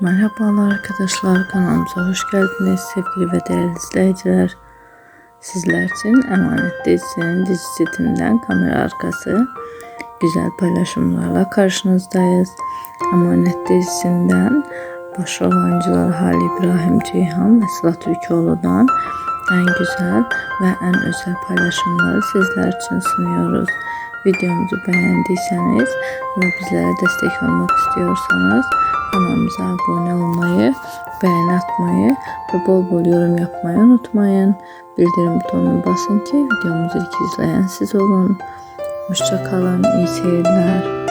Merhabalar arkadaşlar kanalımıza hoş geldiniz sevgili ve değerli izleyiciler. Sizler için Emanet dizisinin dizi setinden kamera arkası güzel paylaşımlarla karşınızdayız. Emanet dizisinden başrol oyuncular Halil İbrahim Ceyhan ve Sıla Türkoğlu'dan en güzel ve en özel paylaşımları sizler için sunuyoruz. Videomuzu beğendiyseniz ve bizlere destek olmak istiyorsanız kanalımıza abone olmayı, beğeni atmayı ve bol bol yorum yapmayı unutmayın. Bildirim butonuna basın ki videomuzu ilk izleyen siz olun. Hoşçakalın, iyi seyirler.